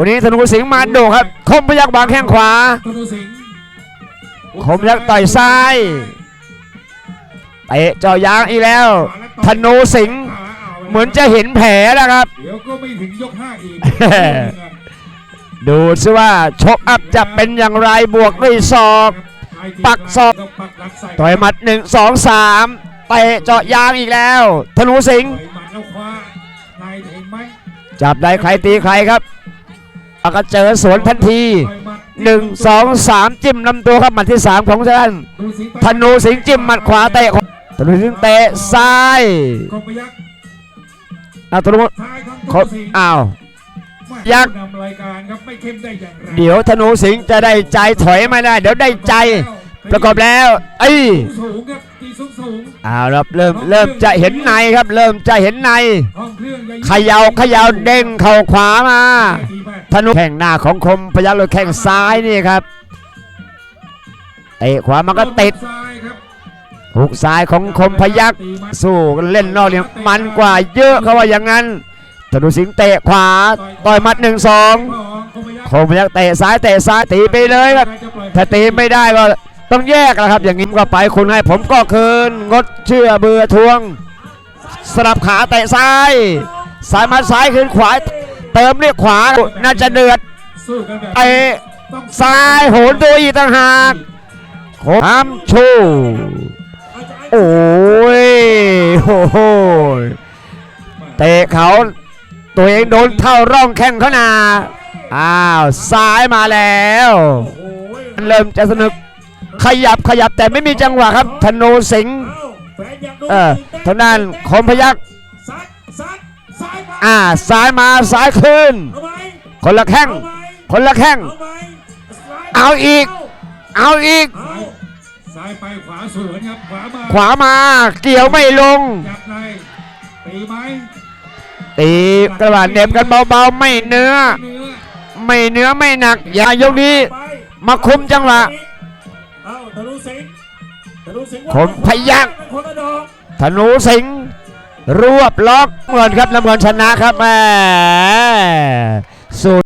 วันนี้ธนูสิงห์มาโดครับ คมพยักบางแข้งขวาธนูสิงห์คมพยักต่อยซ้ายเตะเจาะยางอีกแล้ว ธนูสิงห์เหมือนจะเห็นแผลนะครับ เดี๋ยวก็ไม่ถึงยกห้าอีกดูซิว่าชกอัพจะเป็นอย่างไรบวกด้วยศอก ปักศอกปักหลักใส่ต่อยหมัดหนึ่งสองสามเตะเจาะยางอีกแล้ว ธนูสิงห์ต่อยหมัดแล้วคว้านายเห็นไหมจับได้ใครตีใครครับ แล้วก็เจอสวนทันทีต่อยมัดหนึ่งสองสามจิ้มลำตัวครับหมัดที่สามของท่านธนูสิงห์ธนูสิงห์จิ้มหมัดขวาเตะขวาธนูสิงห์เตะซ้ายกองพยักเอาธนูท้ายของธคนูรบสิงห์อ้าวแม่ยักษ์ผู้นำรายการครับไม่เข้มได้อย่างไรเดี๋ยวธนูสิงห์จะได้ใจถอยไม่ได้ เดี๋ยวได้ใจ ประกอบแล้วเอ้ยสูงครับตีสูงสูงเอาครับเริ่มเริ่มจะเห็นในครับ เริ่มจะเห็นในห้องเครื่องใหญ่เขยาเขยาเด้งเข่าขวามาดีมาก ธนูแข่งหน้าของคมพยักเลยแข่งซ้ายนี่ครับเตะขวามันก็ติดหุกซ้ายของคมพยักสู้กันเล่นนอกเนี่ยมันกว่าเยอะเขาว่าอย่างนั้นธนูสิงห์เตะขวาต่อยมัดหนึ่งสองคมพยักคมพยักเตะซ้ายเตะซ้ายตีไปเลยครับถ้าตีไม่ได้ก็ต้องแยกแล้วครับ อย่างนี้ก็ไปคุณให้ผมก็คืนงดเชื่อเบื่อทวง สลับขาเตะซ้าย สายมาซ้ายคืนขวา เติมเรียกขวาน่าจะเดือดสู้กันแบบเตะต้องซ้ายโหนตัวอีกต่างหากโคมชูโอ้ยโอ้โหเตะเขาตัวเองโดนเท่าร่องแข้งเขานาอ้าวซ้ายมาแล้วโอ้ยมันเริ่มจะสนุกขยับขยับแต่ไม่มีจังหวะครับธนูสิงห์เอ้าแฟนอยากดูเออทางด้านคมพยักซัดซัดซ้ายมา อ่าซ้ายมาซ้ายคืนเอาไหมคนละแข้งเอาไหมคนละแข้งเอาไหมซ้ยเอาอีก เอาอีกเอาซ้ายไปขวาสวนครับขวามาขวามาเกี่ยวไม่ลงจับในตีไหมตีกระบาดเหน็บกันเบาๆไม่เนื้อเนื้อ ไม่เนื้อไม่หนัก อย่ายกนี้ไปมาคุมจังหวะเอาธนูสิงห์ธนูสิงห์คมพยัคฆ์คนละดอกธนูสิงห์ รวบล็อกเงินครับน้ำเงินชนะครับแม่สุด